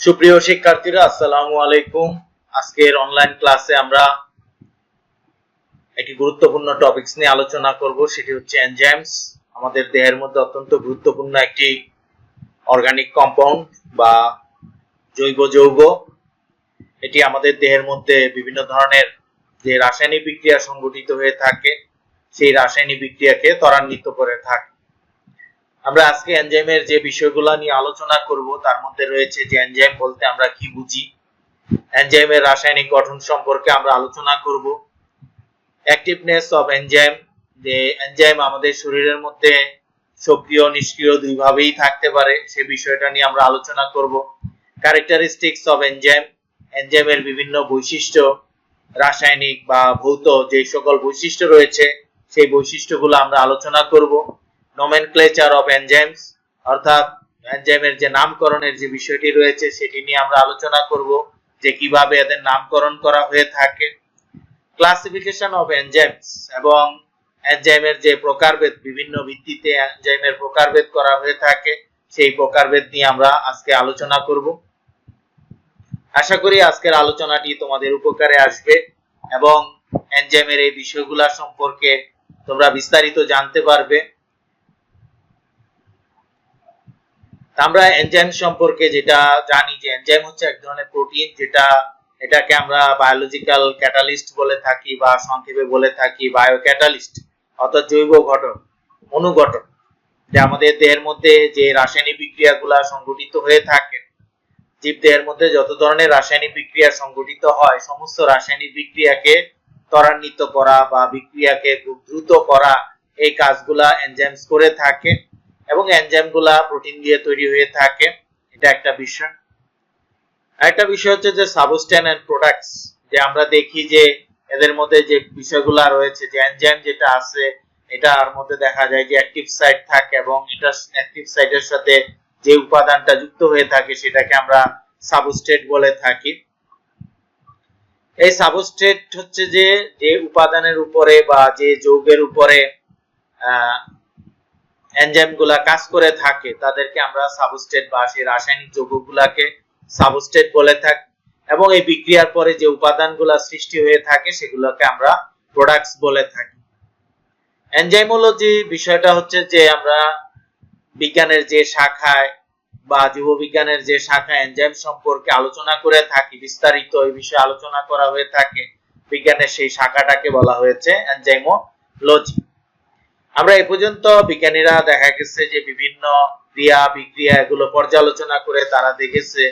সুপ্রিয় শিক্ষার্থীরা, আসসালামু আলাইকুম। আজকের অনলাইন ক্লাসে আমরা একটি গুরুত্বপূর্ণ টপিকস নিয়ে আলোচনা করব, সেটি হচ্ছে এনজাইমস আমাদের দেহের মধ্যে অত্যন্ত গুরুত্বপূর্ণ একটি অর্গানিক কম্পাউন্ড বা জৈব যৌগ। এটি আমাদের দেহের মধ্যে বিভিন্ন ধরনের যে রাসায়নিক বিক্রিয়া সংগঠিত হয়ে থাকে, সেই রাসায়নিক বিক্রিয়াকে ত্বরান্বিত করে থাকে। আমরা আজকে এনজাইমের যে বিষয়গুলো নিয়ে আলোচনা করব, তার মধ্যে রয়েছে যে এনজাইম বলতে আমরা কি বুঝি এনজাইমের রাসায়নিক গঠন সম্পর্কে আমরা আলোচনা করব। অ্যাক্টিভনেস অফ এনজাইম যে এনজাইম আমাদের শরীরের মধ্যে সক্রিয়, নিষ্ক্রিয় দুইভাবেই থাকতে পারে, সে বিষয়টা নিয়ে আমরা আলোচনা করব। ক্যারেক্টারিস্টিক্স অফ এনজাইম এনজাইমের বিভিন্ন বৈশিষ্ট্য, রাসায়নিক বা ভৌত যে সকল বৈশিষ্ট্য রয়েছে, সেই বৈশিষ্ট্যগুলো আমরা আলোচনা করব। নোমেনক্লেচার অফ এনজাইমস অর্থাৎ এনজাইমের যে নামকরণের যে বিষয়টি রয়েছে, সেটি নিয়ে আমরা আলোচনা করব, যে কীভাবে এদের নামকরণ করা হয়ে থাকে। ক্লাসিফিকেশন অফ এনজাইমস এবং এনজাইমের যে প্রকারভেদ, বিভিন্ন ভিত্তিতে এনজাইমের প্রকারভেদ করা হয়ে থাকে, সেই প্রকারভেদ নিয়ে আমরা আজকে আলোচনা করব। আশা করি আজকের আলোচনাটি তোমাদের উপকারে আসবে এবং এনজাইমের এই বিষয়গুলা সম্পর্কে তোমরা বিস্তারিত জানতে পারবে। আমরা এনজাইম সম্পর্কে যেটা জানি যে এনজাইম হচ্ছে এক ধরনের প্রোটিন যেটা এটাকে আমরা বায়োলজিক্যাল ক্যাটালিস্ট বলে থাকি বা সংক্ষেপে বলে থাকি বায়ো ক্যাটালিস্ট অর্থাৎ জৈব গঠন অনুগঠন যে আমাদের দেহের মধ্যে যে রাসায়নিক বিক্রিয়াগুলা সংঘটিত হয়ে থাকে, জীব দেহের মধ্যে যত ধরনের রাসায়নিক বিক্রিয়া সংঘটিত হয়, সমস্ত রাসায়নিক বিক্রিয়াকে ত্বরান্বিত করা বা বিক্রিয়াকে খুব দ্রুত করা, এই কাজগুলা এনজাইমস করে থাকে। এবং এনজাইমগুলা প্রোটিন দিয়ে তৈরি হয়ে থাকে। এটা একটা বিষয়। আরেকটা বিষয় হচ্ছে যে সাবস্টেন এন্ড প্রোডাক্টস, যে আমরা দেখি যে এদের মধ্যে যে বিষয়গুলা রয়েছে, যে এনজাইম যেটা আছে, এটার মধ্যে দেখা যায় যে অ্যাক্টিভ সাইট থাকে এবং এটা অ্যাক্টিভ সাইটের সাথে যে উপাদানটা যুক্ত হয়ে থাকে সেটাকে আমরা সাবস্টেট বলে থাকি। এই সাবস্টেট হচ্ছে যে যে উপাদানের উপরে বা যে যৌগের উপরে আহ এনজাইমগুলা কাজ করে থাকে, তাদেরকে আমরা সাবস্টেট বা সেই রাসায়নিক যৌগগুলাকে সাবস্টেট বলে থাকি এবং এই বিক্রিয়ার পরে যে উপাদানগুলা সৃষ্টি হয়ে থাকে সেগুলোকে আমরা প্রোডাক্টস বলে থাকি। এনজাইমোলজি বিষয়টা হচ্ছে যে আমরা বিজ্ঞানের যে শাখায় বা জীববিজ্ঞানের যে শাখা এনজাইম সম্পর্কে আলোচনা করে থাকি, বিস্তারিত এই বিষয়ে আলোচনা করা হয়ে থাকে। বিজ্ঞানের সেই শাখাটাকে বলা হয়েছে এনজাইমোলজি আমরা এ পর্যন্ত বিজ্ঞানীরা দেখা গেছে যে বিভিন্ন ক্রিয়া, বিক্রিয়া এগুলো পর্যালোচনা করে তারা দেখেছে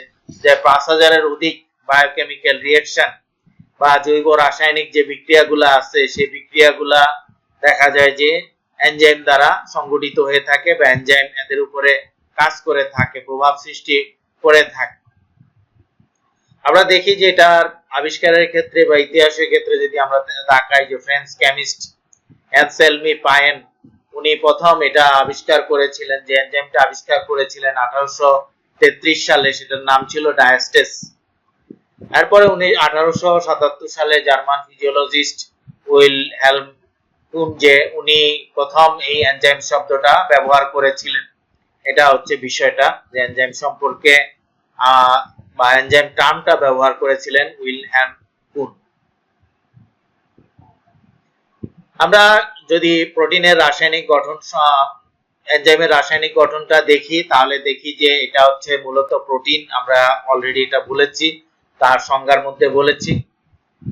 যে পাঁচ হাজারের অধিক বায়োকেমিক্যাল রিয়াকশন বা জৈব রাসায়নিক যে বিক্রিয়াগুলো আছে, সেই বিক্রিয়াগুলা দেখা যায় যে এনজাইম দ্বারা সংগঠিত হয়ে থাকে বা এনজাইম এদের উপরে কাজ করে থাকে, প্রভাব সৃষ্টি করে থাকে। আমরা দেখি যে এটার আবিষ্কারের ক্ষেত্রে বা ইতিহাসের ক্ষেত্রে যদি আমরা তাকাই যে ফ্রেঞ্চ কেমিস্ট অ্যানসেলমি পায়েন উনি প্রথম এটা আবিষ্কার করেছিলেন, যে এনজাইমটা আবিষ্কার করেছিলেন আঠারোশো তেত্রিশ সালে, সেটার নাম ছিল ডায়াস্টেস। এরপরে উনি আঠারোশো সাতাত্তর সালে জার্মান ফিজিওলজিস্ট উইল হেলম যে উনি প্রথম এই এনজাইম শব্দটা ব্যবহার করেছিলেন। এটা হচ্ছে বিষয়টা, যে এনজাইম সম্পর্কে বা এনজাইম টার্মটা ব্যবহার করেছিলেন উইল হ্যাম কুন। আমরা যদি প্রোটিনের রাসায়নিক গঠন এনজাইমের রাসায়নিক গঠনটা দেখি, তাহলে দেখি যে এটা হচ্ছে মূলত প্রোটিন। আমরা অলরেডি এটা বলেছি, তার সংজ্ঞার মধ্যে বলেছি।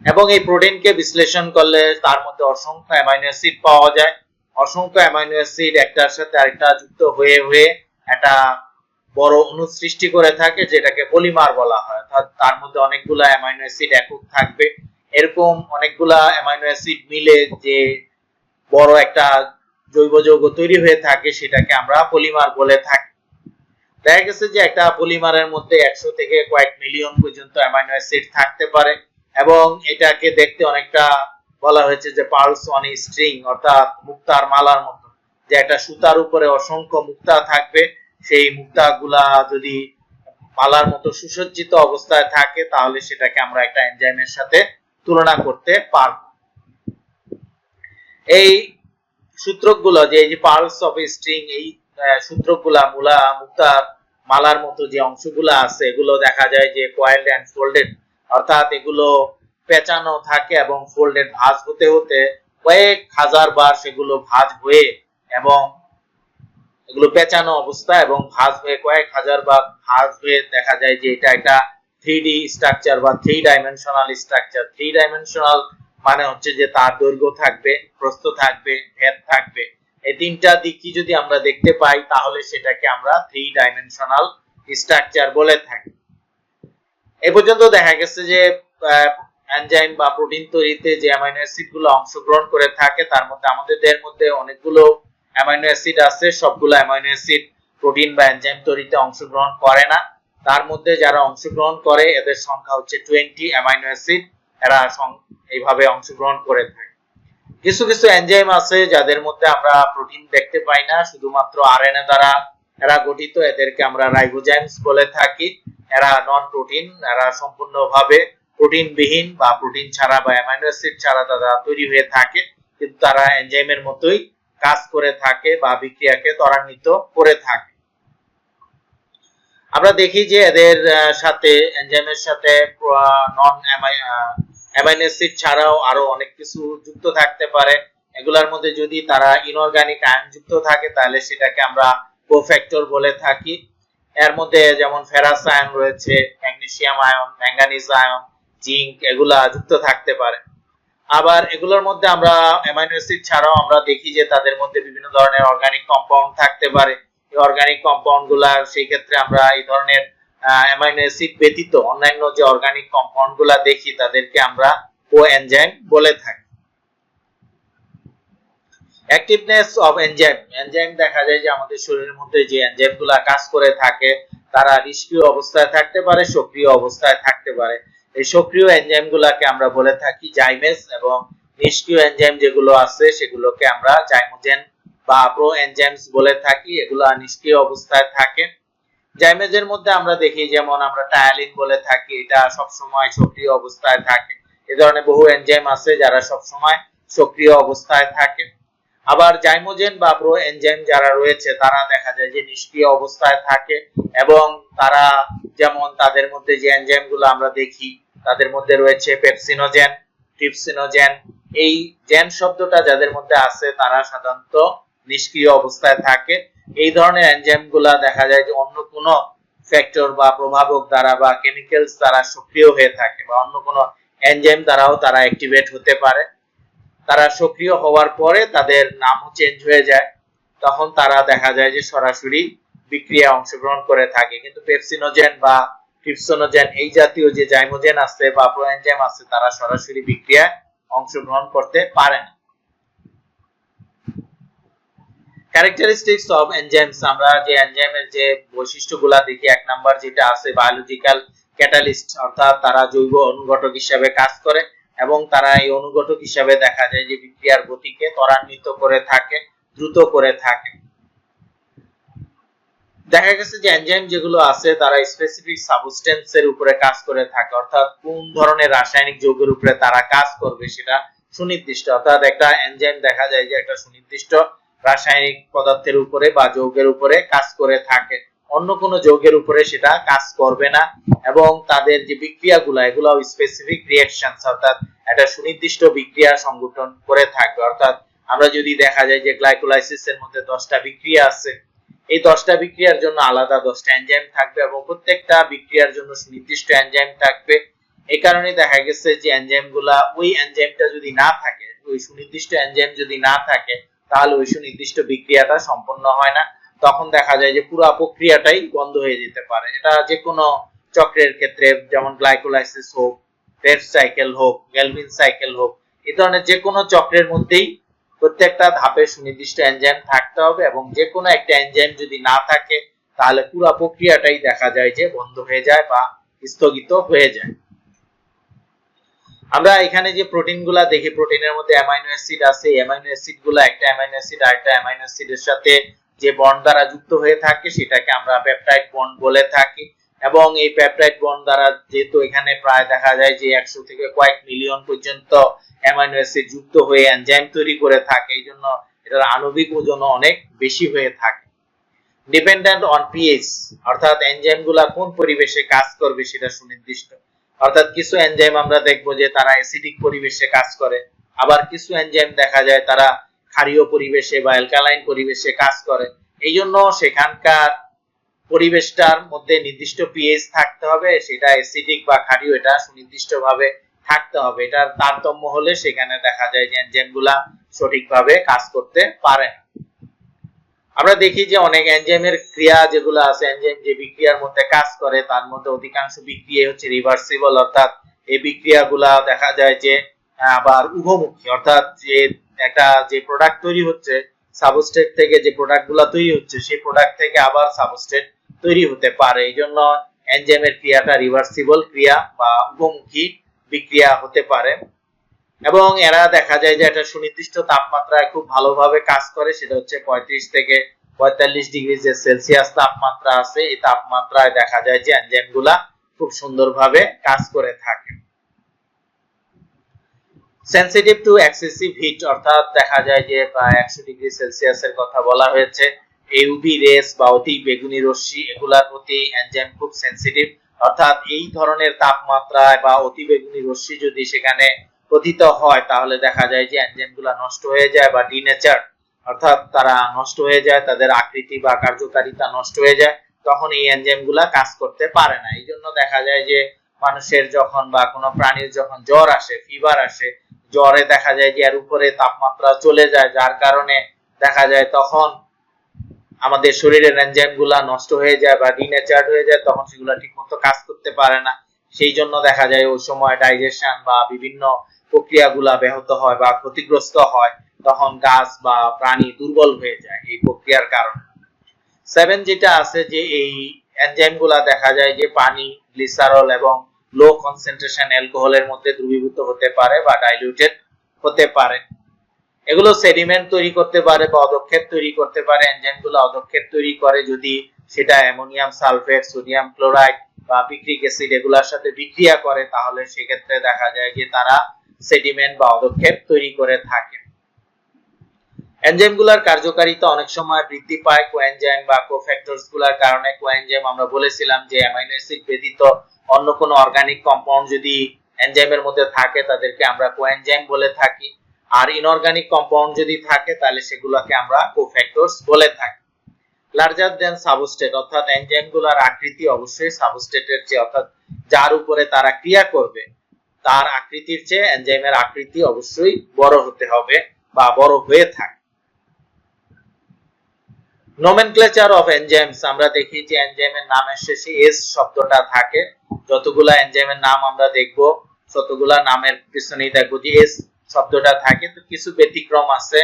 এবং এই প্রোটিনকে বিশ্লেষণ করলে তার মধ্যে অসংখ্য অ্যামাইনো অ্যাসিড পাওয়া যায়। অসংখ্য অ্যামাইনো অ্যাসিড একটার সাথে আরেকটা যুক্ত হয়ে হয়ে একটা বড় অণু সৃষ্টি করে থাকে, যেটাকে পলিমার বলা হয়। অর্থাৎ তার মধ্যে অনেকগুলা অ্যামাইনো অ্যাসিড একক থাকবে। এরকম অনেকগুলা অ্যামাইনো অ্যাসিড মিলে যে বড় একটা জৈব যৌগ তৈরি হয়ে থাকে, সেটাকে আমরা পলিমার বলে থাকি। দেখা গেছে যে একটা পলিমারের মধ্যে একশো থেকে কয়েক মিলিয়ন পর্যন্ত অ্যামাইনো অ্যাসিড থাকতে পারে এবং এটাকে দেখতে অনেকটা বলা হয়েছে যে পার্লস অন স্ট্রিং অর্থাৎ মুক্তার মালার মতো। যে একটা সুতার উপরে অসংখ্য মুক্তা থাকবে, সেই মুক্তাগুলা যদি মালার মতো সুসজ্জিত অবস্থায় থাকে, তাহলে সেটাকে আমরা একটা এনজাইমের সাথে তুলনা করতে পারব। এই সূত্রকগুলো যে, এই যে পার্লস অফ স্ট্রিং, এই সূত্রকগুলা মূলা মুক্তার মালার মতো যে অংশগুলো আছে, এগুলো দেখা যায় যে কয়েলড অ্যান্ড ফোল্ডেড অর্থাৎ এগুলো পেঁচানো থাকে এবং ফোল্ডেড ভাঁজ হতে হতে কয়েক হাজার বার সেগুলো ভাঁজ হয়ে এবং এগুলো পেঁচানো অবস্থা এবং ভাঁজ হয়ে কয়েক হাজার বার ভাঁজ হয়ে দেখা যায় যে এটা একটা থ্রি ডি স্ট্রাকচার বা three dimensional structure three dimensional মানে হচ্ছে যে তার দৈর্ঘ্য থাকবে, প্রস্থ থাকবে, ভেদ থাকবে। এই তিনটা দিকই যদি আমরা দেখতে পাই, তাহলে সেটাকে আমরা থ্রি ডাইমেনশনাল স্ট্রাকচার বলে থাকি। এ পর্যন্ত দেখা গেছে যে এনজাইম বা প্রোটিন তৈরিতে যে অ্যামাইনো অ্যাসিডগুলো অংশগ্রহণ করে থাকে, তার মধ্যে আমাদের দেহের মধ্যে অনেকগুলো অ্যামাইনো অ্যাসিড আছে। সবগুলো অ্যামাইনো অ্যাসিড প্রোটিন বা এনজাইম তৈরিতে অংশগ্রহণ করে না। তার মধ্যে যারা অংশগ্রহণ করে, এদের সংখ্যা হচ্ছে টোয়েন্টি অ্যামাইনো অ্যাসিড এরা এইভাবে অংশগ্রহণ করে থাকে। কিছু কিছু এনজাইম আছে যাদের মধ্যে আমরা প্রোটিন দেখতে পাই না, শুধুমাত্র আরএনএ দ্বারা এরা গঠিত। এদেরকে আমরা রাইবোজাইমস বলে থাকি। এরা নন প্রোটিন এরা সম্পূর্ণভাবে প্রোটিন বিহীন বা প্রোটিন ছাড়া বা অ্যামাইনো অ্যাসিড ছাড়া তারা তৈরি হয়ে থাকে। কিন্তু তারা এনজাইমের মতোই কাজ করে থাকে বা বিক্রিয়াকে ত্বরান্বিত করে থাকে। আমরা দেখি যে এদের সাথে এনজাইমের সাথে নন অ্যামাইনো ছাড়াও আরও অনেক কিছু যুক্ত থাকতে পারে। এগুলার মধ্যে যদি তারা ইনঅর্গানিক আয়ন যুক্ত থাকে, তাহলে সেটাকে আমরা কোফ্যাক্টর বলে থাকি। এর মধ্যে যেমন ফেরাস আয়ন রয়েছে magnesium ion manganese ion zinc এগুলা যুক্ত থাকতে পারে। আবার এগুলোর মধ্যে আমরা অ্যামাইনো অ্যাসিড ছাড়াও আমরা দেখি যে তাদের মধ্যে বিভিন্ন ধরনের অর্গানিক কম্পাউন্ড থাকতে পারে। অর্গানিক কম্পাউন্ডগুলা, সেই ক্ষেত্রে আমরা এই ধরনের অ্যামাইনো অ্যাসিড ব্যতীত অন্যান্য যে অর্গানিক কম্পাউন্ডগুলা দেখি, তাদেরকে আমরা কো এনজাইম বলে থাকি। অ্যাক্টিভনেস অফ এনজাইম এনজাইম দেখা যায় যে আমাদের শরীরের মধ্যে যে এনজাইমগুলা কাজ করে থাকে, তারা নিষ্ক্রিয় অবস্থায় থাকতে পারে, সক্রিয় অবস্থায় থাকতে পারে। এই সক্রিয় এনজাইম গুলাকে আমরা বলে থাকি জাইমেস এবং নিষ্ক্রিয় এনজাইম যেগুলো আছে, সেগুলোকে আমরা জাইমোজেন বা প্রো বলে থাকি, এগুলো নিষ্ক্রিয় অবস্থায় থাকে। জাইমেজের মধ্যে আমরা দেখি, যেমন আমরা টায়ালিন বলে থাকি, এটা সব সময় সক্রিয় অবস্থায় থাকে। এই ধরনের বহু এনজাইম আছে যারা সক্রিয় অবস্থায় থাকে। আবার জাইমোজেন বা প্রো এনজাইম যারা রয়েছে, তারা দেখা যায় যে নিষ্ক্রিয় অবস্থায় থাকে এবং তারা যেমন তাদের মধ্যে যে এনজাইমগুলো আমরা দেখি, তাদের মধ্যে রয়েছে পেপসিনোজেন ট্রিপসিনোজেন এই জেন শব্দটা যাদের মধ্যে আছে, তারা সাধারণত নিষ্ক্রিয় অবস্থায় থাকে। এই ধরনের এনজাইমগুলা দেখা যায় যে অন্য কোন ফ্যাক্টর বা প্রভাবক দ্বারা বা কেমিক্যালস দ্বারা সক্রিয় হয়ে থাকে বা অন্য কোন এনজাইম দ্বারাও তারা অ্যাক্টিভেট হতে পারে। তারা সক্রিয় হওয়ার পরে তাদের নামও চেঞ্জ হয়ে যায়। তখন তারা দেখা যায় যে সরাসরি বিক্রিয়া অংশগ্রহণ করে থাকে। কিন্তু পেপসিনোজেন বা ট্রিপসোনোজেন এই জাতীয় যে জাইমোজেন আছে বা প্রোএনজাইম আছে, তারা সরাসরি বিক্রিয়ায় অংশগ্রহণ করতে পারে না। ক্যারেক্টারিস্টিক্স অফ এনজাইমস আমরা যে এনজাইমের যে বৈশিষ্ট্যগুলা দেখি, এক নাম্বার যেটা আছে বায়োলজিক্যাল ক্যাটালিস্ট অর্থাৎ তারা জৈব অনুঘটক হিসাবে কাজ করে এবং তারা এই অনুঘটক হিসাবে দেখা যায় যে বিক্রিয়ার গতিকে ত্বরান্বিত করে থাকে, দ্রুত করে থাকে। দেখা গেছে যে এনজাইম যেগুলো আছে, তারা স্পেসিফিক সাবস্টেন্সের উপরে কাজ করে থাকে, অর্থাৎ কোন ধরনের রাসায়নিক যৌগের উপরে তারা কাজ করবে সেটা সুনির্দিষ্ট। অর্থাৎ একটা এনজাইম দেখা যায় যে একটা সুনির্দিষ্ট রাসায়নিক পদার্থের উপরে বা যৌগের উপরে কাজ করে থাকে। অন্য কোনো যৌগের উপরে সেটা কাজ করবে না এবং তাদের যে বিক্রিয়াগুলো এগুলো স্পেসিফিক রিঅ্যাকশনস অর্থাৎ একটা সুনির্দিষ্ট বিক্রিয়া সংগঠন করে থাকবে। অর্থাৎ আমরা যদি দেখা যায় যে গ্লাইকোলাইসিসের মধ্যে দশটা বিক্রিয়া আছে, এই দশটা বিক্রিয়ার জন্য আলাদা দশটা এনজাইম থাকবে এবং প্রত্যেকটা বিক্রিয়ার জন্য সুনির্দিষ্ট এনজাইম থাকবে। এই কারণে দেখা গেছে যে এনজাইমগুলা, ওই এনজাইমটা যদি না থাকে, ওই সুনির্দিষ্ট এনজাইম যদি না থাকে তাহলে ওই সুনির্দিষ্ট বিক্রিয়াটা সম্পন্ন হয় না। তখন দেখা যায় যে পুরো প্রক্রিয়াটাই বন্ধ হয়ে যেতে পারে। এটা যে কোনো চক্রের ক্ষেত্রে, যেমন গ্লাইকোলাইসিস হোক রেড সাইকেল হোক গ্যালভিন সাইকেল হোক এই ধরনের যে কোনো চক্রের মধ্যেই প্রত্যেকটা ধাপে সুনির্দিষ্ট এনজাইম থাকতে হবে এবং যে কোনো একটা এনজাইম যদি না থাকে, তাহলে পুরো প্রক্রিয়াটাই দেখা যায় যে বন্ধ হয়ে যায় বা স্থগিত হয়ে যায়। আমরা এখানে যে প্রোটিনগুলা দেখি প্রোটিনের মধ্যে অ্যামাইনো অ্যাসিড আছে অ্যামাইনো অ্যাসিডগুলা একটা অ্যামাইনো অ্যাসিড আরেকটা অ্যামাইনো অ্যাসিডের সাথে যে বন্ড দ্বারা যুক্ত হয়ে থাকে, সেটাকে আমরা পেপটাইড বন্ড বলে থাকি। এবং এই পেপটাইড বন্ড দ্বারা যেহেতু এখানে প্রায় দেখা যায় যে একশো থেকে কয়েক মিলিয়ন পর্যন্ত অ্যামাইনো অ্যাসিড যুক্ত হয়ে এনজাইম তৈরি করে থাকে, এই জন্য এটার আণবিক ওজন অনেক বেশি হয়ে থাকে। ডিপেন্ডেন্ট অন পিএইচ অর্থাৎ এনজাইমগুলা কোন পরিবেশে কাজ করবে সেটা সুনির্দিষ্ট। অর্থাৎ কিছু এনজাইম আমরা দেখব যে তারা অ্যাসিডিক পরিবেশে কাজ করে। আবার কিছু এনজাইম দেখা যায় তারা ক্ষারীয় পরিবেশে বা অ্যালকালাইন পরিবেশে কাজ করে। এই জন্য সেখানকার পরিবেশটার মধ্যে নির্দিষ্ট পিএইচ থাকতে হবে, সেটা অ্যাসিডিক বা ক্ষারীয়, এটা সুনির্দিষ্টভাবে থাকতে হবে। এটার তারতম্য হলে সেখানে দেখা যায় যে এনজাইমগুলা সঠিকভাবে কাজ করতে পারে না। আমরা দেখি যে অনেক এনজাইমের ক্রিয়া যেগুলো আছে এনজাইম যে বিক্রিয়ার মধ্যে কাজ করে, তার মধ্যে অধিকাংশ বিক্রিয়া হচ্ছে রিভার্সিবল অর্থাৎ এই বিক্রিয়াগুলা দেখা যায় যে আবার উভমুখী। অর্থাৎ যে একটা যে প্রোডাক্ট তৈরি হচ্ছে সাবস্ট্রেট থেকে যে প্রোডাক্টগুলো তৈরি হচ্ছে, সেই প্রোডাক্ট থেকে আবার সাবস্ট্রেট তৈরি হতে পারে। এই জন্য এনজাইমের ক্রিয়াটা রিভার্সিবল ক্রিয়া বা উভমুখী বিক্রিয়া হতে পারে। এবং এরা দেখা যায় যে একটা সুনির্দিষ্ট তাপমাত্রায় খুব ভালোভাবে কাজ করে, সেটা হচ্ছে পঁয়ত্রিশ থেকে পঁয়তাল্লিশ ডিগ্রি যে সেলসিয়াস তাপমাত্রা আছে, এই তাপমাত্রায় দেখা যায় যে এনজাইমগুলা খুব সুন্দরভাবে কাজ করে থাকে। সেনসিটিভ টু এক্সেসিভ হিট অর্থাৎ দেখা যায় যে প্রায় একশো ডিগ্রি সেলসিয়াসের কথা বলা হয়েছে। ইউভি রেস বা অতি বেগুনি রশ্মি, এগুলার প্রতি এনজাইম খুব সেন্সিটিভ অর্থাৎ এই ধরনের তাপমাত্রায় বা অতি বেগুনি রশ্মি যদি সেখানে পতিত হয়, তাহলে দেখা যায় যে এনজাইমগুলো নষ্ট হয়ে যায় বা ডিনেচার অর্থাৎ তারা নষ্ট হয়ে যায়, তাদের আকৃতি বা কার্যকারিতা নষ্ট হয়ে যায়, তখন এই এনজাইমগুলা কাজ করতে পারে না। এই জন্য দেখা যায় যে মানুষের যখন বা কোনো প্রাণীর যখন জ্বর আসে ফিভার আসে, জ্বরে দেখা যায় যে এর উপরে তাপমাত্রা চলে যায়, যার কারণে দেখা যায় তখন আমাদের শরীরের এনজাইমগুলা নষ্ট হয়ে যায় বা ডিনেচার্ড হয়ে যায়, তখন সেগুলো ঠিকমতো কাজ করতে পারে না। সেই জন্য দেখা যায় ওই সময় ডাইজেশন বা বিভিন্ন প্রক্রিয়াগুলা ব্যাহত হয় বা ক্ষতিগ্রস্ত হয়, তখন গাছ বা প্রাণী দুর্বল হয়ে যায় এই প্রক্রিয়ার কারণে। সেভেন যেটা আছে যে এই এনজাইমগুলা দেখা যায় যে পানি গ্লিসারল এবং লো কনসেন্ট্রেশন অ্যালকোহলের মধ্যে দ্রবীভূত হতে পারে বা ডাইলিউটেড হতে পারে। এগুলো সেডিমেন্ট তৈরি করতে পারে বা অদক্ষেপ তৈরি করতে পারে। এনজাইমগুলো অদক্ষেপ তৈরি করে যদি সেটা অ্যামোনিয়াম সালফেট, সোডিয়াম ক্লোরাইড বা পিক্রিক অ্যাসিড এগুলোর সাথে বিক্রিয়া করে, তাহলে সেক্ষেত্রে দেখা যায় যে তারা সেডিমেন্ট বা অদক্ষেপ তৈরি করে থাকে। এনজাইমগুলোর কার্যকারিতা অনেক সময় বৃদ্ধি পায় কোএনজাইম বা কোফ্যাক্টরসগুলার কারণে। কোএনজাইম আমরা বলেছিলাম যে অ্যামাইনো অ্যাসিড ব্যতীত অন্য কোনো অর্গানিক কম্পাউন্ড যদি এনজাইমের মধ্যে থাকে, তাদেরকে আমরা কোএনজাইম বলে থাকি। আর ইনঅর্গানিক কম্পাউন্ড যদি থাকে, তাহলে সেগুলোকে আমরা কোফ্যাক্টরস বলে থাকি। লার্জার দেন সাবস্টেট অর্থাৎ এনজাইমগুলোর আকৃতি অবশ্যই সাবস্টেটের চেয়ে, অর্থাৎ যার উপরে তারা ক্রিয়া করবে। তার আকৃতির চেয়ে এনজাইমের আকৃতি অবশ্যই বড় হতে হবে বা বড় হয়ে থাকে। নোমেনক্লেচার অফ এনজাইমস আমরা দেখি যে এনজাইমের নামের শেষে এস শব্দটা থাকে। যতগুলা এনজাইমের নাম আমরা দেখব, ততগুলা নামের পিছনেই দেখব যে এস শব্দটা থাকে। তো কিছু ব্যতিক্রম আছে,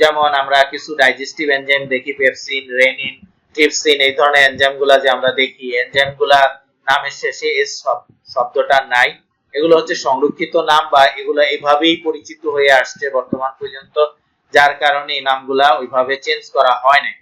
যেমন আমরা কিছু ডাইজেস্টিভ এনজাইম দেখি পেপসিন রেনিন ট্রিপসিন এই ধরনের এনজাইমগুলা যে আমরা দেখি এনজাইমগুলা নামের শেষে এস শব্দটা নাই। এগুলো হচ্ছে সংরক্ষিত নাম বা এগুলো এভাবেই পরিচিত হয়ে আসছে বর্তমান পর্যন্ত, যার কারণে এই নামগুলা ওইভাবে চেঞ্জ করা হয় নাই।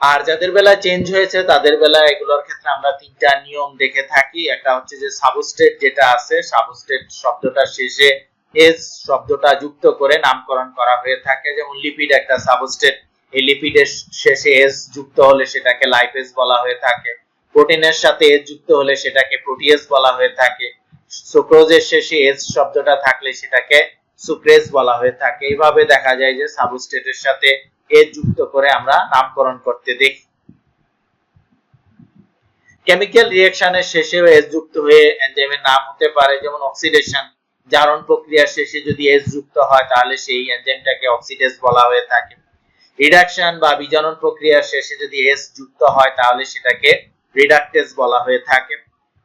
আর যাদের বেলা চেঞ্জ হয়েছে, তাদের বেলা এগুলোর ক্ষেত্রে আমরা তিনটা নিয়ম দেখে থাকি। একটা হচ্ছে যে সাবস্টেট যেটা আছে সাবস্টেট শব্দটা শেষে এস শব্দটা যুক্ত করে নামকরণ করা হয়ে থাকে। যেমন লিপিড একটা সাবস্টেট এই লিপিডের শেষে এস যুক্ত হলে সেটাকে লাইপেজ বলা হয়ে থাকে। প্রোটিনের সাথে এস যুক্ত হলে সেটাকে প্রোটিয়েস বলা হয়ে থাকে। সুক্রোজের শেষে এস শব্দটা থাকলে সেটাকে সুক্রেজ বলা হয়ে থাকে। এইভাবে দেখা যায় যে সাবস্টেটের সাথে এ যুক্ত করে আমরা নামকরণ করতে দেখি। কেমিক্যাল রিঅ্যাকশনের শেষেও এস যুক্ত হয়ে এনজাইমের নাম হতে পারে, যেমন অক্সিডেশন। জারণ প্রক্রিয়ার শেষে যদি এস যুক্ত হয়, তাহলে সেই এনজাইমটাকে অক্সিডেজ বলা হয়ে থাকে। রিডাকশন বা বিজারণ প্রক্রিয়ার শেষে যদি এস যুক্ত হয়, তাহলে সেটাকে রিডাকটেজ বলা হয়ে থাকে।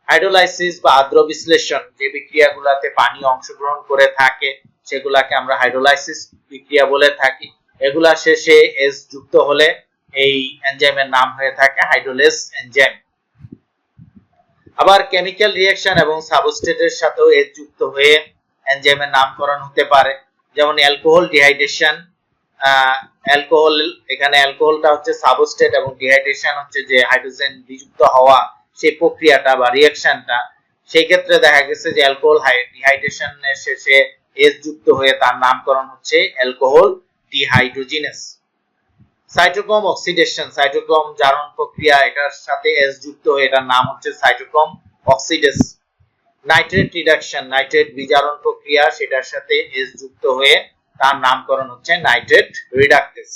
হাইড্রোলাইসিস বা আদ্র বিশ্লেষণ যে বিক্রিয়াগুলোতে পানি অংশগ্রহণ করে থাকে, সেগুলাকে আমরা হাইড্রোলাইসিস বিক্রিয়া বলে থাকি। এগুলা শেষে এস যুক্ত হলে এই এনজাইমের নাম হয়ে থাকে হাইড্রোলেস এনজাইম আবার কেমিক্যাল রিঅ্যাকশন এবং সাবস্ট্রেটের সাথেও এস যুক্ত হয়ে এনজাইমের নামকরণ হতে পারে। যেমন অ্যালকোহল ডিহাইড্রেশন অ্যালকোহল, এখানে অ্যালকোহলটা হচ্ছে সাবস্ট্রেট এবং ডিহাইড্রেশন হচ্ছে যে হাইড্রোজেন বিযুক্ত হওয়া, সেই প্রক্রিয়াটা বা রিঅ্যাকশনটা সেই ক্ষেত্রে দেখা গেছে যে অ্যালকোহল ডিহাইড্রেশনের শেষে এস যুক্ত হয়ে তার নামকরণ হচ্ছে alcohol dehydrogenase cytochrome oxidation cytochrome জারণ প্রক্রিয়া, এটার সাথে এস যুক্ত হয়ে এটার নাম হচ্ছে cytochrome oxidase nitrate reduction nitrate বিজারণ প্রক্রিয়া, সেটার সাথে এস যুক্ত হয়ে তার নামকরণ হচ্ছে nitrate reductase.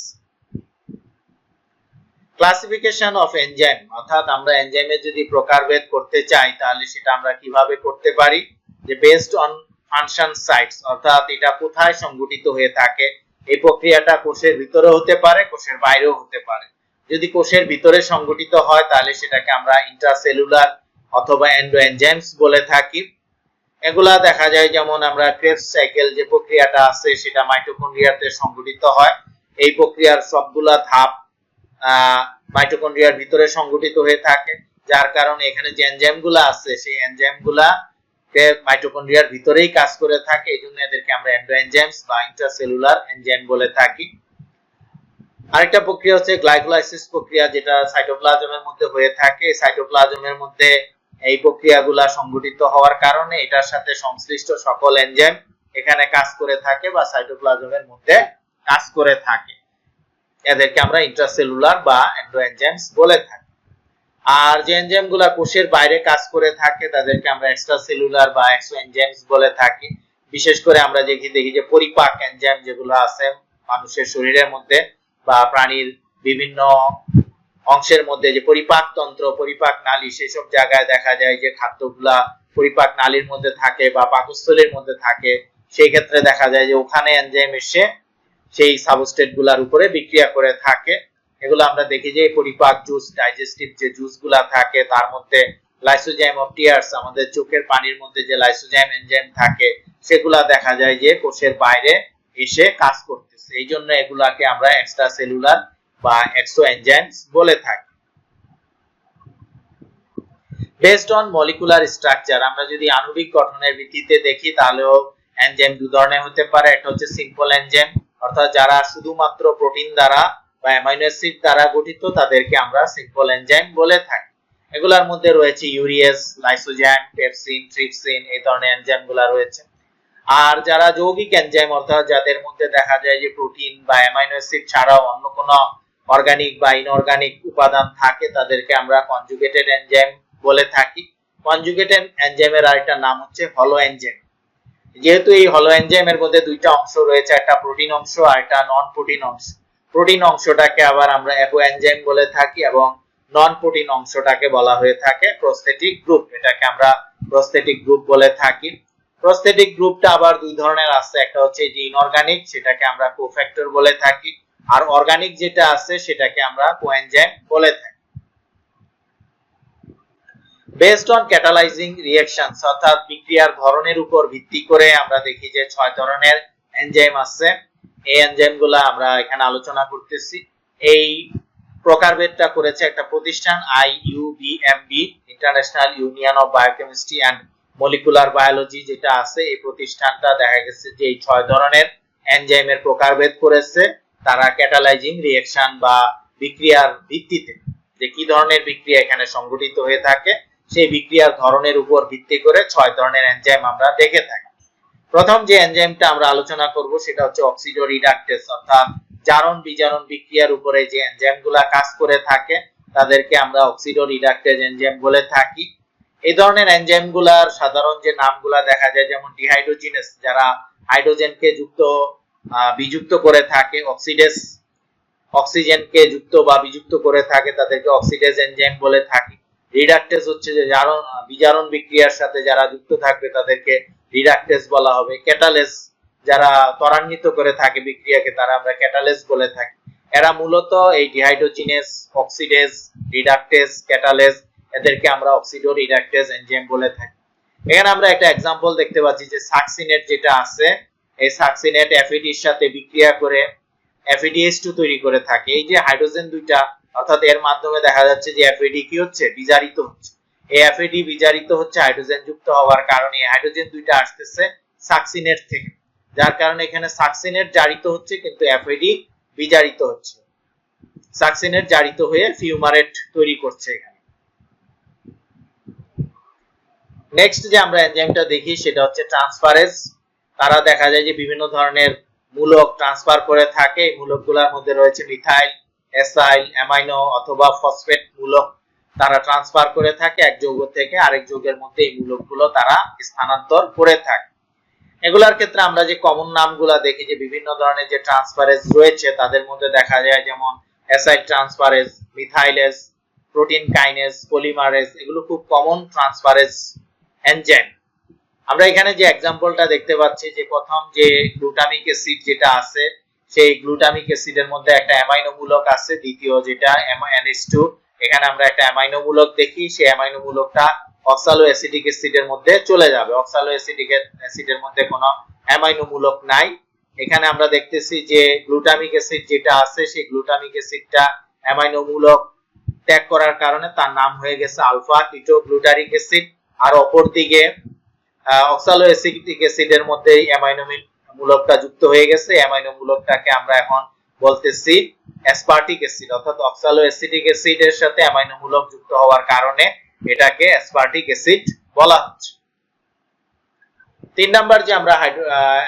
Classification of enzyme অর্থাৎ আমরা এনজাইমের যদি প্রকারভেদ করতে চাই, তাহলে সেটা আমরা কীভাবে করতে পারি? যে বেসড অন ফাংশন সাইটস অর্থাৎ এটা কোথায় সংগঠিত হয়ে থাকে, এই প্রক্রিয়াটা কোষের ভিতরে হতে পারে, কোষের বাইরেও হতে পারে। যদি কোষের ভিতরে সংগঠিত হয়, তাহলে সেটাকে আমরা ইন্ট্রাসেলুলার অথবা এন্ডো এনজাইমস বলে থাকি। এগুলা দেখা যায় যেমন আমরা ক্রেবস সাইকেল যে প্রক্রিয়াটা আছে, সেটা মাইটোকন্ড্রিয়াতে সংগঠিত হয়। এই প্রক্রিয়ার সবগুলা ধাপ মাইটোকন্ড্রিয়ার ভিতরে সংগঠিত হয়ে থাকে, যার কারণে এখানে যে এনজাইমগুলো আছে, সেই এনজাইমগুলা মাইটোকন্ড্রিয়ার ভিতরেই কাজ করে থাকে। এই জন্য এদেরকে আমরা এন্ডো এনজাইমস বা ইন্ট্রাসেলুলার এনজাইম বলে থাকি। আরেকটা প্রক্রিয়া হচ্ছে গ্লাইকোলাইসিস প্রক্রিয়া, যেটা সাইটোপ্লাজমের মধ্যে হয়ে থাকে। সাইটোপ্লাজমের মধ্যে এই প্রক্রিয়াগুলা সংগঠিত হওয়ার কারণে এটার সাথে সংশ্লিষ্ট সকল এনজাইম এখানে কাজ করে থাকে বা সাইটোপ্লাজমের মধ্যে কাজ করে থাকে। এদেরকে আমরা ইন্ট্রাসেলুলার বা এন্ডো এনজাইমস বলে থাকি। আর যে এনজাইমগুলা কোষের বাইরে কাজ করে থাকে, তাদেরকে আমরা এক্সট্রা সেলুলার বা এক্সো এনজাইমস বলে থাকি। বিশেষ করে আমরা দেখি দেখি যে পরিপাক এনজাইম যেগুলো আছে মানুষের শরীরের মধ্যে বা প্রাণীর বিভিন্ন অংশের মধ্যে যে পরিপাক তন্ত্র, পরিপাক নালী সেসব জায়গায় দেখা যায় যে খাদ্যগুলা পরিপাক নালীর মধ্যে থাকে বা পাকস্থলীর মধ্যে থাকে। সেই ক্ষেত্রে দেখা যায় যে ওখানে এনজাইম এসে সেই সাবস্টেটগুলার উপরে বিক্রিয়া করে থাকে। এগুলো আমরা দেখি যে পরিপাক জুস ডাইজেস্টিভ যে জুসগুলা থাকে, তার মধ্যে লাইসোজাইম অফ টিয়ার্স আমাদের চোখের পানির মধ্যে যে লাইসোজাইম এনজাইম থাকে, সেগুলা দেখা যায় যে কোষের বাইরে এসে কাজ করতেছে। এই জন্য এগুলাকে আমরা এক্সট্রা সেলুলার বা এক্সো এনজাইমস বলে থাকি। বেসড অন মলিকুলার স্ট্রাকচার আমরা যদি আণবিক গঠনের ভিত্তিতে দেখি, তাহলেও এনজাইম দু ধরনের হতে পারে। একটা হচ্ছে সিম্পল এনজাইম অর্থাৎ যারা শুধুমাত্র প্রোটিন দ্বারা বা অ্যামাইনো অ্যাসিড দ্বারা গঠিত, তাদেরকে আমরা সিম্পল এনজাইম বলে থাকি। এগুলোর মধ্যে রয়েছে ইউরিয়াস লাইসোজাইম পেপসিন ট্রিপসিন এই ধরনের এনজাইমগুলো রয়েছে। আর যারা যৌগিক এনজাইম অর্থাৎ যাদের মধ্যে দেখা যায় যে প্রোটিন বা অ্যামাইনো অ্যাসিড ছাড়াও অন্য কোনো অর্গানিক বা ইনঅর্গানিক উপাদান থাকে, তাদেরকে আমরা কনজুগেটেড এনজাইম বলে থাকি। কনজুগেটেড এনজাইমের আরেকটা নাম হচ্ছে হলো এনজাইম যেহেতু এই হলো এনজাইমের মধ্যে দুইটা অংশ রয়েছে, একটা প্রোটিন অংশ আর একটা নন প্রোটিন অংশ। প্রোটিন অংশটাকে আবার আমরা অ্যাপো এনজাইম বলে থাকি এবং নন প্রোটিন অংশটাকে বলা হয়ে থাকে প্রস্থেটিক গ্রুপ এটাকে আমরা প্রস্থেটিক গ্রুপ বলে থাকি। প্রস্থেটিক গ্রুপটা আবার দুই ধরনের আছে, একটা হচ্ছে যে ইনঅর্গানিক সেটাকে আমরা কোফ্যাক্টর বলে থাকি। আর অর্গানিক যেটা আছে সেটাকে আমরা কোএনজাইম বলে থাকি। বেসড অন ক্যাটালাইজিং রিঅ্যাকশনস অর্থাৎ বিক্রিয়ার ধরনের উপর ভিত্তি করে আমরা দেখি যে ছয় ধরনের এনজাইম আছে। এই এনজাইমগুলো আমরা এখানে আলোচনা করতেছি। এই প্রকারভেদটা করেছে একটা প্রতিষ্ঠান IUBMB international union of biochemistry and molecular biology যেটা আছে, এই প্রতিষ্ঠানটা দেখা গেছে যে এই ছয় ধরনের এনজাইমের প্রকারভেদ করেছে। তারা ক্যাটালাইজিং রিঅ্যাকশন বা বিক্রিয়ার ভিত্তিতে যে কি ধরনের বিক্রিয়া এখানে সংঘটিত হয়ে থাকে, সেই বিক্রিয়ার ধরনের উপর ভিত্তি করে ছয় ধরনের এনজাইম আমরা দেখে থাকি। প্রথম যে এনজাইমটা আমরা আলোচনা করব সেটা হচ্ছে অক্সিডো রিডাকটেস অর্থাৎ জারণ বিজারণ বিক্রিয়ার উপরে যে এনজাইমগুলা কাজ করে থাকে, তাদেরকে আমরা অক্সিডো রিডাকটেজ এনজাইম বলে থাকি। এই ধরনের এনজাইমগুলার সাধারণ যে নামগুলা দেখা যায়, যেমন ডিহাইড্রোজিনেস যারা হাইড্রোজেনকে যুক্ত বিযুক্ত করে থাকে অক্সিডেস অক্সিজেনকে যুক্ত বা বিযুক্ত করে থাকে তাদেরকে অক্সিডেস এনজাইম বলে থাকে। রিডাক্টেজ হচ্ছে যে জারণ, বিজারণ বিক্রিয়ার সাথে যারা যুক্ত থাকবে তাদেরকে রিডাক্টেজ বলা হবে। ক্যাটালেস যারা ত্বরান্বিত করে থাকে বিক্রিয়াকে তারা আমরা ক্যাটালেস বলে থাকি। এরা মূলত এই ডিহাইড্রোজিনেস, অক্সিডেস রিডাক্টেজ ক্যাটালেস, এদেরকে আমরা অক্সিডো রিডাক্টেজ এনজাইম বলে থাকি। এখানে আমরা একটা এক্সাম্পল দেখতে পাচ্ছি যে সাকসিনেট যেটা আছে এই সাকসিনেট এফএডির সাথে বিক্রিয়া করে এফএডিএস2 তৈরি করে থাকে। এই যে হাইড্রোজেন দুইটা, অর্থাৎ এর মাধ্যমে দেখা যাচ্ছে যে এফএডি কি হচ্ছে? বিজারিত হচ্ছে। এই এফএডি বিজারিত হচ্ছে হাইড্রোজেন যুক্ত হওয়ার কারণে। হাইড্রোজেন দুইটা আসতেছে সাকসিনেট থেকে। যার কারণে এখানে সাকসিনেট জারিত হচ্ছে, কিন্তু এফএডি বিজারিত হচ্ছে। সাকসিনেট জারিত হয়ে ফিউমারেট তৈরি করছে এখানে। নেক্সট যে আমরা এনজাইমটা দেখি, সেটা হচ্ছে ট্রান্সফারেজ তারা দেখা যায় যে বিভিন্ন ধরনের মূলক ট্রান্সফার করে থাকে। মূলকগুলোর মধ্যে রয়েছে মিথাইল, এসাইল, অ্যামাইনো অথবা ফসফেট মূলক তারা ট্রান্সফার করে থাকে। এক যৌগ থেকে আরেক যৌগের মধ্যে এই মূলকগুলো তারা স্থানান্তর করে থাকে। এগুলার ক্ষেত্রে আমরা যে কমন নামগুলা দেখি, যে বিভিন্ন ধরনের যে ট্রান্সফারেজ রয়েছে, তাদের মধ্যে দেখা যায় যেমন aside transferase methylase protein kinase polymerase, এগুলো খুব কমন ট্রান্সফারেজ এনজাইম আমরা এখানে যে এক্সাম্পলটা দেখতে পাচ্ছি যে প্রথম যে গ্লুটামিক অ্যাসিড যেটা আছে, সেই গ্লুটামিক অ্যাসিডের মধ্যে একটা অ্যামাইনো মূলক আছে, দ্বিতীয় যেটা NH2 এখানে আমরা একটা অ্যামাইনো মূলক দেখি, সেই অ্যামাইনো মূলকটা অক্সালো অ্যাসিডিক অ্যাসিডের মধ্যে চলে যাবে। অক্সালো অ্যাসিডিক অ্যাসিডের মধ্যে কোনো অ্যামাইনো মূলক নাই। এখানে আমরা দেখতেছি যে গ্লুটামিক অ্যাসিড যেটা আছে, সেই গ্লুটামিক অ্যাসিডটা অ্যামাইনো মূলক ত্যাগ করার কারণে তার নাম হয়ে গেছে আলফা কিটো গ্লুটারিক অ্যাসিড আর অপরদিকে অক্সালো অ্যাসিটিক অ্যাসিডের মধ্যে অ্যামাইনো মূলকটা যুক্ত হয়ে গেছে। অ্যামাইনো মূলকটাকে আমরা এখন বলতেছি অ্যাসপার্টিক অ্যাসিড অর্থাৎ অক্সালো অ্যাসিটিক অ্যাসিডের সাথে অ্যামাইনো মূলক যুক্ত হওয়ার কারণে এটাকে অ্যাসপার্টিক অ্যাসিড বলা হচ্ছে। তিন নাম্বার যে আমরা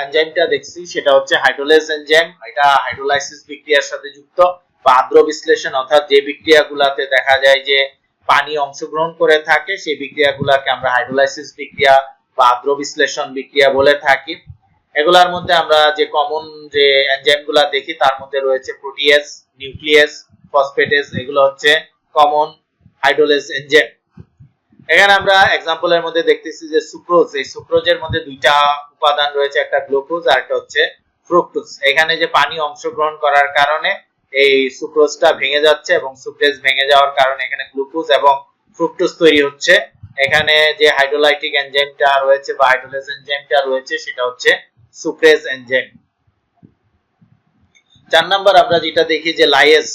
এনজাইমটা দেখছি, সেটা হচ্ছে হাইড্রোলেজ এনজাইম এটা হাইড্রোলাইসিস বিক্রিয়ার সাথে যুক্ত বা আদ্র বিশ্লেষণ, অর্থাৎ যে বিক্রিয়াগুলোতে দেখা যায় যে পানি অংশগ্রহণ করে থাকে, সেই বিক্রিয়াগুলোকে আমরা হাইড্রোলাইসিস বিক্রিয়া বা আদ্র বিশ্লেষণ বিক্রিয়া বলে থাকি। এগুলার মধ্যে আমরা যে কমন যে এনজাইমগুলো দেখি, তার মধ্যে রয়েছে প্রোটিয়েজ নিউক্লিয়াস ফসফেটেজ এগুলো হচ্ছে কমন হাইড্রোলেজ এনজাইম এখানে আমরা এক্সাম্পলের মধ্যে দেখতেছি যে সুক্রোজ এই সুক্রোজের মধ্যে দুইটা উপাদান রয়েছে, একটা গ্লুকোজ আর একটা হচ্ছে ফ্রুক্টোজ এখানে যে পানি অংশগ্রহণ করার কারণে এই সুক্রোজটা ভেঙে যাচ্ছে এবং সুক্রেজ ভেঙে যাওয়ার কারণে এখানে গ্লুকোজ এবং ফ্রুক্টোজ তৈরি হচ্ছে। এখানে যে হাইড্রোলাইটিক এনজাইমটা রয়েছে বা হাইড্রোলেজ এনজাইমটা রয়েছে, সেটা হচ্ছে সুক্রেজ এনজাইম চার নাম্বার আমরা যেটা দেখি যে লাইয়েস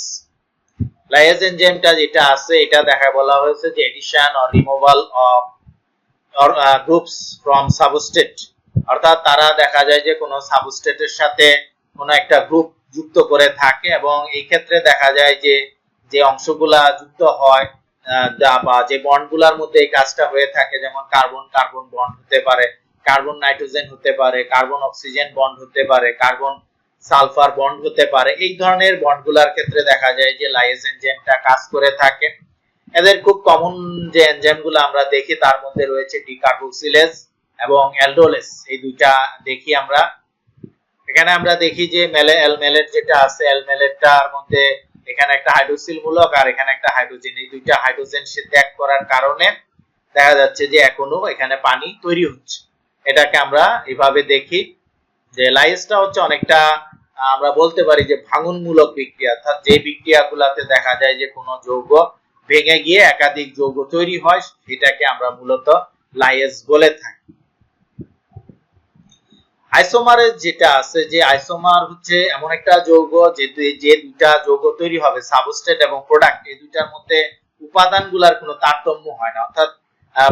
লাইয়েস এনজাইমটা যেটা আছে, এটা দেখা বলা হয়েছে যে addition or removal of or groups from substrate অর্থাৎ তারা দেখা যায় যে কোনো সাবস্টেটের সাথে কোনো একটা গ্রুপ যুক্ত করে থাকে এবং এই ক্ষেত্রে দেখা যায় যে যে অংশগুলা যুক্ত হয় বা যে বন্ডগুলোর মধ্যে এই কাজটা হয়ে থাকে, যেমন কার্বন কার্বন বন্ড হতে পারে কার্বন নাইট্রোজেন হতে পারে কার্বন অক্সিজেন বন্ড হতে পারে কার্বন সালফার বন্ড হতে পারে, এই ধরনের বন্ডগুলোর ক্ষেত্রে দেখা যায় যে কাজ করে থাকে। এদের খুব কমন যে এনজাইমগুলো আমরা দেখি, তার মধ্যে রয়েছে ডিকার্বক্সিলেজ এবং অ্যালডোলেস এই দুইটা দেখি আমরা। এখানে আমরা দেখি যে মেলে অ্যালমেলেট যেটা আছে অ্যালমেলেটটার মধ্যে এখানে একটা হাইড্রোক্সিল মূলক আর এখানে একটা হাইড্রোজেন। এই দুইটা হাইড্রোজেন সে ত্যাগ করার কারণে দেখা যাচ্ছে যে এখনও এখানে পানি তৈরি হচ্ছে। এটাকে আমরা এভাবে দেখি যে লাইসটা হচ্ছে অনেকটা, আমরা বলতে পারি যে ভাঙনমূলক বিক্রিয়া। অর্থাৎ যে বিক্রিয়াগুলোতে দেখা যায় যে কোনো যৌগ ভেঙে গিয়ে একাধিক যৌগ তৈরি হয়, সেটাকে আমরা মূলত লাইস বলে থাকি। আইসোমারের যেটা আছে, যে আইসোমার হচ্ছে এমন একটা যৌগ যে যে দুইটা যৌগ তৈরি হবে, সাবস্ট্রেট এবং প্রোডাক্ট, এই দুইটার মধ্যে উপাদানগুলোর কোনো তারতম্য হয় না। অর্থাৎ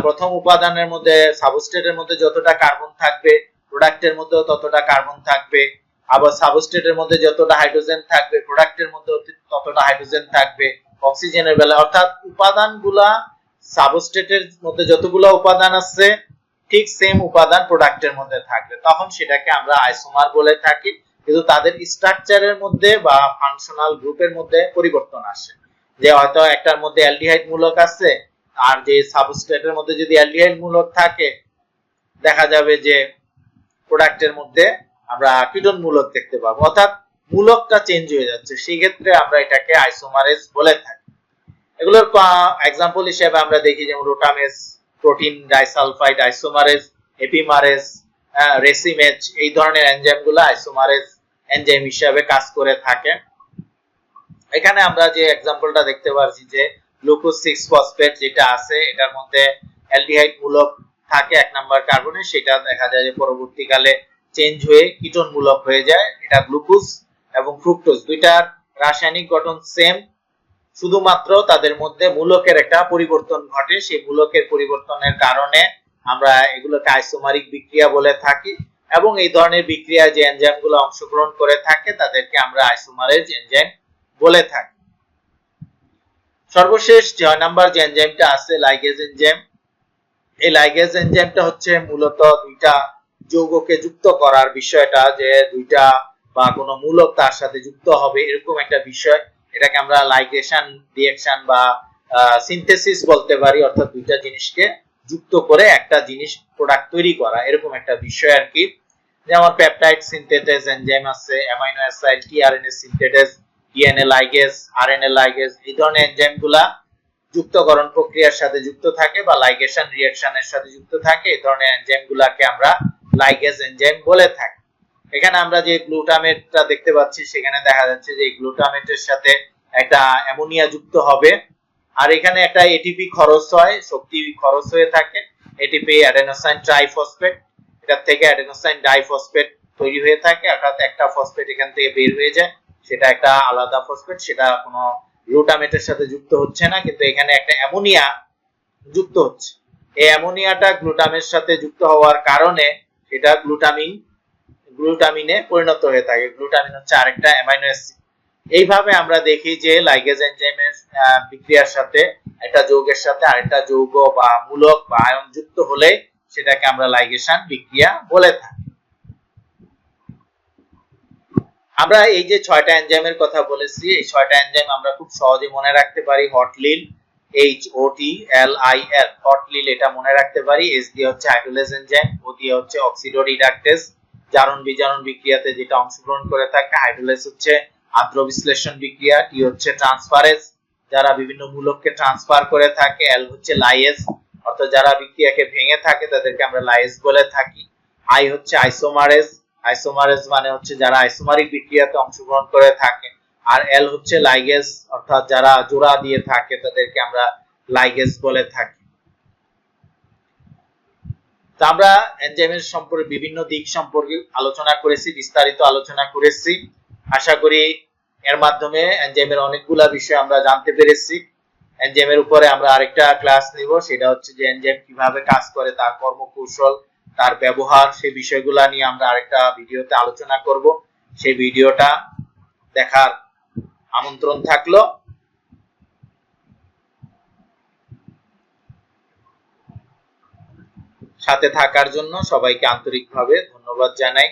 প্রথম উপাদানের মধ্যে সাবস্ট্রেটের মধ্যে যতটা কার্বন থাকবে প্রোডাক্টের মধ্যেও ততটা কার্বন থাকবে। আবার সাবস্ট্রেটের মধ্যে যতটা হাইড্রোজেন থাকবে প্রোডাক্টের মধ্যে ততটা হাইড্রোজেন থাকবে অক্সিজেনের বেলা অর্থাৎ উপাদানগুলা সাবস্ট্রেটের মধ্যে যতগুলো উপাদান আছে ঠিক সেম উপাদান প্রোডাক্টের মধ্যে থাকবে তখন সেটাকে আমরা আইসোমার বলে থাকি, কিন্তু তাদের স্ট্রাকচারের মধ্যে বা ফাংশনাল গ্রুপের মধ্যে পরিবর্তন আসে। যে হয়তো একটার মধ্যে অ্যালডিহাইড মূলক আছে, আর যে সাবস্ট্রেটের মধ্যে যদি অ্যালডিহাইড মূলক থাকে, দেখা যাবে যে প্রোডাক্টের মধ্যে আমরা কিটোন মূলক দেখতে পাবো। অর্থাৎ মূলকটা চেঞ্জ হয়ে যাচ্ছে। সেই ক্ষেত্রে আমরা এটাকে আইসোমারেজ বলে থাকি। এগুলোর এক্সাম্পল হিসেবে আমরা দেখি, যেমন rotamase protein disulfide isomerase epimerase racemase এই ধরনের এনজাইমগুলো আইসোমারেজ এনজাইম হিসাবে কাজ করে থাকে। এখানে আমরা যে এক্সাম্পলটা দেখতে পাচ্ছি যে গ্লুকোজ সিক্স ফসফেট যেটা আছে, এটার মধ্যে অ্যালডিহাইড মূলক থাকে এক নাম্বার কার্বনে সেটা দেখা যায় যে পরবর্তীকালে চেঞ্জ হয়ে কিটোন মূলক হয়ে যায়, এটা গ্লুকোজ এবং ফ্রুক্টোজ দুইটার রাসায়নিক গঠন সেম শুধুমাত্র তাদের মধ্যে মূলকের একটা পরিবর্তন ঘটে। সেই মূলকের পরিবর্তনের কারণে আমরা এগুলোকে আইসোমারিক বিক্রিয়া বলে থাকি এবং এই ধরনের বিক্রিয়া যে এনজাইমগুলো অংশগ্রহণ করে থাকে, তাদেরকে আমরা আইসোমারেজ এনজাইম বলে থাকি। সর্বশেষ ছয় নাম্বার যে এনজাইমটা আছে লাইগেজ এনজাইম এই লাইগেজ এনজাইমটা হচ্ছে মূলত দুইটা যৌগকে যুক্ত করার বিষয়টা, যে দুইটা বা কোনো মূলক তার সাথে যুক্ত হবে, এরকম একটা বিষয়। এটাকে আমরা লাইগেশন রিঅ্যাকশন বা সিনথেসিস বলতে পারি, অর্থাৎ দুইটা জিনিসকে যুক্ত করে একটা জিনিস প্রোডাক্ট তৈরি করা, এরকম একটা বিষয় আর কি। যেমন পেপটাইড সিনথেটেজ এনজাইম আছে amino acid tRNA synthetase DNA ligase RNA ligase এই ধরনের এনজাইমগুলা যুক্তকরণ প্রক্রিয়ার সাথে যুক্ত থাকে বা লাইগেশন রিঅ্যাকশনের সাথে যুক্ত থাকে, এই ধরনের এনজাইমগুলোকে আমরা লাইগেজ এনজাইম বলে থাকি। এখানে আমরা যে গ্লুটামেটটা দেখতে পাচ্ছি, সেখানে দেখা যাচ্ছে যে গ্লুটামেটের সাথে একটা অ্যামোনিয়া যুক্ত হবে। আর এখানে একটা এটিপি খরচ হয়, শক্তি খরচ হয়ে থাকে। এটিপি অ্যাডেনোসাইন ট্রাইফসফেট এটা থেকে অ্যাডেনোসাইন ডাইফসফেট তৈরি হয়ে থাকে। অর্থাৎ একটা ফসফেট এখান থেকে বের হয়ে যায়, সেটা একটা আলাদা ফসফেট সেটা কোনো গ্লুটামেটের সাথে যুক্ত হচ্ছে না, কিন্তু এখানে একটা অ্যামোনিয়া যুক্ত হচ্ছে। এই অ্যামোনিয়াটা গ্লুটামের সাথে যুক্ত হওয়ার কারণে সেটা গ্লুটামিন গ্লুটামিনে পরিণত হয়ে থাকে। গ্লুটামিন হচ্ছে আরেকটা অ্যামাইনো অ্যাসিড। এইভাবে আমরা দেখি যে লাইগেজ এনজাইমের বিক্রিয়ার সাথে, একটা যৌগের সাথে আরেকটা যৌগ বা মূলক বা আয়ন যুক্ত হলে সেটাকে আমরা লাইগেশন বিক্রিয়া বলে থাকি। আমরা এই যে ছয়টা এনজাইমের কথা বলেছি, এই ছয়টা এনজাইম আমরা খুব সহজে মনে রাখতে পারি। হটলিল H O T L I L হটলিল এটা মনে রাখতে পারি। এস দিয়ে হচ্ছে হাইড্রোলেজ এনজাইম ও দিয়ে হচ্ছে অক্সিডো রিডাকটেজ জারণ বিজারণ বিক্রিয়াতে যেটা অংশগ্রহণ করে থাকে হাইড্রোলেজ হচ্ছে আদ্র বিশ্লেষণ বিক্রিয়া টি হচ্ছে ট্রান্সফারেজ যারা বিভিন্ন মূলককে ট্রান্সফার করে থাকে এল হচ্ছে লাইয়েজ অর্থাৎ যারা বিক্রিয়াকে ভেঙে থাকে তাদেরকে আমরা লাইয়েজ বলে থাকি। আই হচ্ছে আইসোমারেজ আইসোমারেজ মানে হচ্ছে যারা আইসোমারিক বিক্রিয়াতে অংশগ্রহণ করে থাকে, আর এল হচ্ছে লাইগেজ অর্থাৎ যারা জোড়া দিয়ে থাকে তাদেরকে আমরা লাইগেজ বলে থাকি। আমরা এনজাইমের সম্পর্কে বিভিন্ন দিক সম্পর্কে আলোচনা করেছি, বিস্তারিত আলোচনা করেছি। আশা করি এর মাধ্যমে এনজাইমের অনেকগুলা বিষয় আমরা জানতে পেরেছি। এনজাইমের উপরে আমরা আরেকটা ক্লাস নিব, সেটা হচ্ছে যে এনজাইম কীভাবে কাজ করে, তার কর্মকৌশল, তার ব্যবহার সেই বিষয়গুলা নিয়ে আমরা আরেকটা ভিডিওতে আলোচনা করব। সেই ভিডিওটা দেখার আমন্ত্রণ থাকল। সাথে থাকার জন্য সবাইকে আন্তরিকভাবে ধন্যবাদ জানাই।